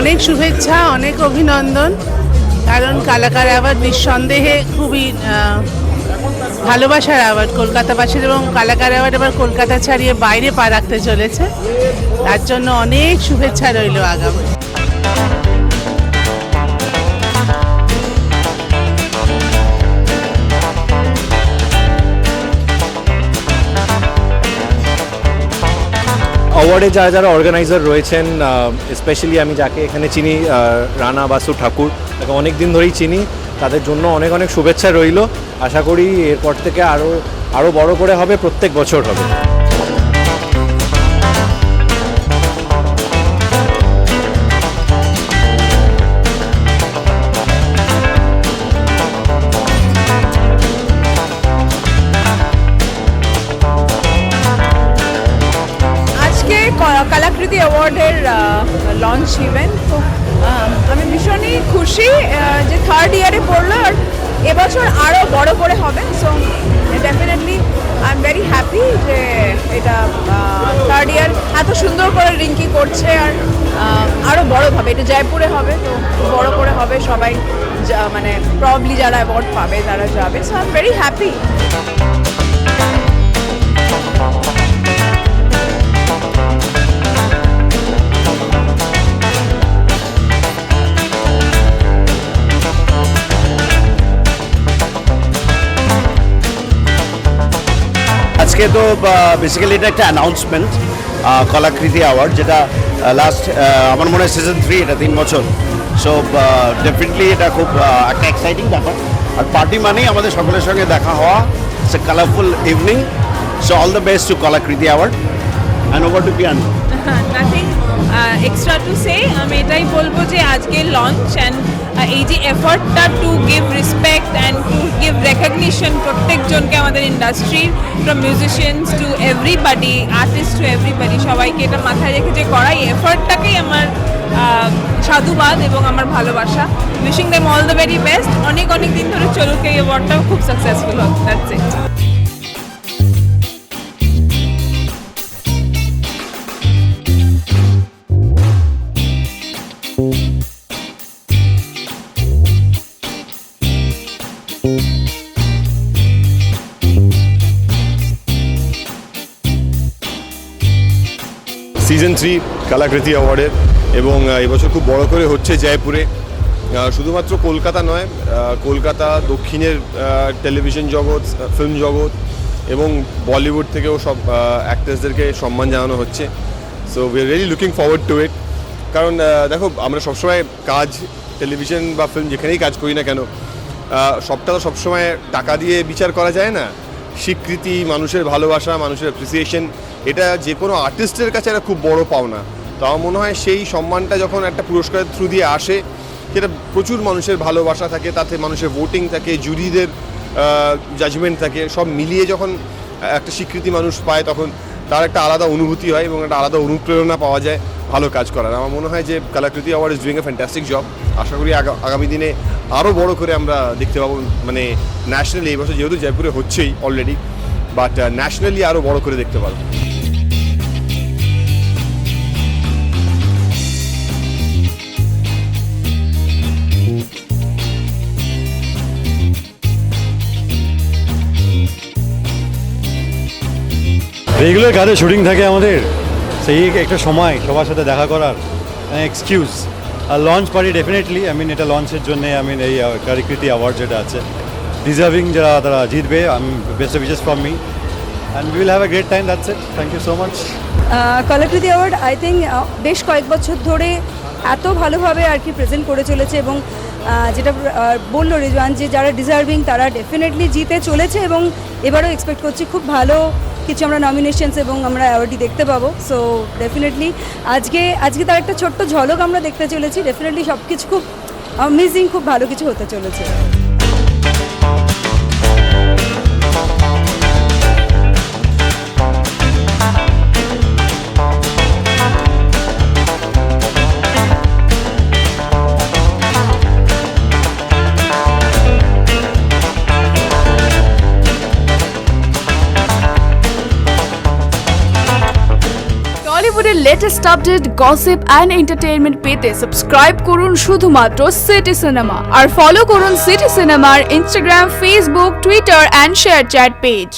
অনেক শুভেচ্ছা, অনেক অভিনন্দন। কারণ কালাকার অ্যাওয়ার্ড নিঃসন্দেহে খুবই ভালোবাসার অ্যাওয়ার্ড। কলকাতাবাসীর এবং কালাকার অ্যাওয়ার্ড আবার কলকাতা ছাড়িয়ে বাইরে পা রাখতে চলেছে। তার জন্য অনেক শুভেচ্ছা রইল আগামী। অ্যাওয়ার্ডে যারা যারা অর্গানাইজার রয়েছেন স্পেশালি আমি যাকে এখানে চিনি রানা বাসু ঠাকুর, তাকে অনেক দিন ধরেই চিনি, তাদের জন্য অনেক অনেক শুভেচ্ছা রইল। আশা করি এরপর থেকে আরও আরও বড় করে হবে, প্রত্যেক বছর হবে। কলাকৃতি অ্যাওয়ার্ডের লঞ্চ ইভেন্ট তো আমি ভীষণই খুশি যে থার্ড ইয়ারে পড়ল আর এবছর আরও বড় করে হবে। So definitely I am very happy যে এটা থার্ড ইয়ার এত সুন্দর করে রিঙ্কি করছে আর আরও বড় হবে। এটা জয়পুরে হবে, তো বড় করে হবে। সবাই মানে প্রবলি যারা অ্যাওয়ার্ড পাবে, তারা যাবে। So I am very happy আজকে তো বেসিক্যালি এটা একটা অ্যানাউন্সমেন্ট কলাকৃতি অ্যাওয়ার্ড যেটা লাস্ট আমার মনে হয় সিজন থ্রি এটা তিন বছর। সো ডেফিনেটলি এটা খুব একটা এক্সাইটিং ব্যাপার। আর পার্টি মানেই আমাদের সকলের সঙ্গে দেখা হওয়া। A colourful evening so all the best to Kalakriti award and over to পিয়ান extra to say আমি এটাই বলব যে আজকে লঞ্চ অ্যান্ড এই যে এফর্টটা to give respect and to give recognition প্রত্যেকজনকে আমাদের ইন্ডাস্ট্রির from musicians to everybody artist to everybody সবাইকে এটা মাথায় রেখে যে করা এই এফর্টটাকেই আমার সাধুবাদ এবং আমার ভালোবাসা। Wishing them all the very best অনেক অনেক দিন ধরে চলুক এই অ্যাওয়ার্ডটাও খুব সাকসেসফুল হোক that's it season three Kalakriti অ্যাওয়ার্ডের এবং এবছর খুব বড় করে হচ্ছে জয়পুরে। শুধুমাত্র কলকাতা নয় কলকাতা, দক্ষিণের টেলিভিশন জগৎ ফিল্ম জগৎ এবং বলিউড থেকেও সব অ্যাক্টার্সদেরকে সম্মান জানানো হচ্ছে। So we are really looking forward to it কারণ দেখো, আমরা সবসময় কাজ টেলিভিশন বা ফিল্ম যেখানেই কাজ করি না কেন সবটা তো সবসময় টাকা দিয়ে বিচার করা যায় না। স্বীকৃতি, মানুষের ভালোবাসা, মানুষের অ্যাপ্রিসিয়েশন এটা যে কোনো আর্টিস্টের কাছে একটা খুব বড় পাওনা। তো আমার মনে হয় সেই সম্মানটা যখন একটা পুরস্কারের থ্রু দিয়ে আসে, সেটা প্রচুর মানুষের ভালোবাসা থাকে, তাতে মানুষের ভোটিং থাকে জুরিদের জাজমেন্ট থাকে, সব মিলিয়ে যখন একটা স্বীকৃতি মানুষ পায়, তখন তার একটা আলাদা অনুভূতি হয় এবং একটা আলাদা অনুপ্রেরণা পাওয়া যায়। ভালো কাজ করার। আমার মনে হয় যে Kalakriti award is doing a fantastic job আশা করি আগামী দিনে আরও বড় করে আমরা দেখতে পাবো। মানে ন্যাশনালি এই বছর যেহেতু জয়পুরে হচ্ছেই অলরেডি বাট ন্যাশনালি আরও বড় করে দেখতে পারব রেগুলার কাজে শুটিং থাকে আমাদের। সেই একটা সময় সবার সাথে দেখা করার excuse R launch party definitely I mean এটা লঞ্চের জন্য আই মিন এই কারিকৃতি অ্যাওয়ার্ড যেটা আছে ডিজার্ভিং যারা, তারা জিতবে আমি best wishes from me and will have a great time that's it thank you so much Kalakriti award I think বেশ কয়েক বছর ধরে এত ভালোভাবে আর কি প্রেজেন্ট করে চলেছে এবং যেটা বলল রিজওয়ান যে যারা ডিজার্ভিং তারা ডেফিনেটলি জিতে চলেছে এবং এবারও এক্সপেক্ট করছি খুব ভালো কিছু আমরা নমিনেশনস এবং আমরা অ্যাওয়ার্ডই দেখতে পাবো। সো ডেফিনেটলি আজকে আজকে তার একটা ছোট্ট ঝলক আমরা দেখতে চলেছি। ডেফিনেটলি সব কিছু খুব অ্যামেজিং খুব ভালো কিছু হতে চলেছে। Latest update gossip and entertainment পেতে সাবস্ক্রাইব করুন শুধুমাত্র সিটি সিনেমা আর ফলো করুন সিটি সিনেমার Instagram Facebook Twitter and share chat page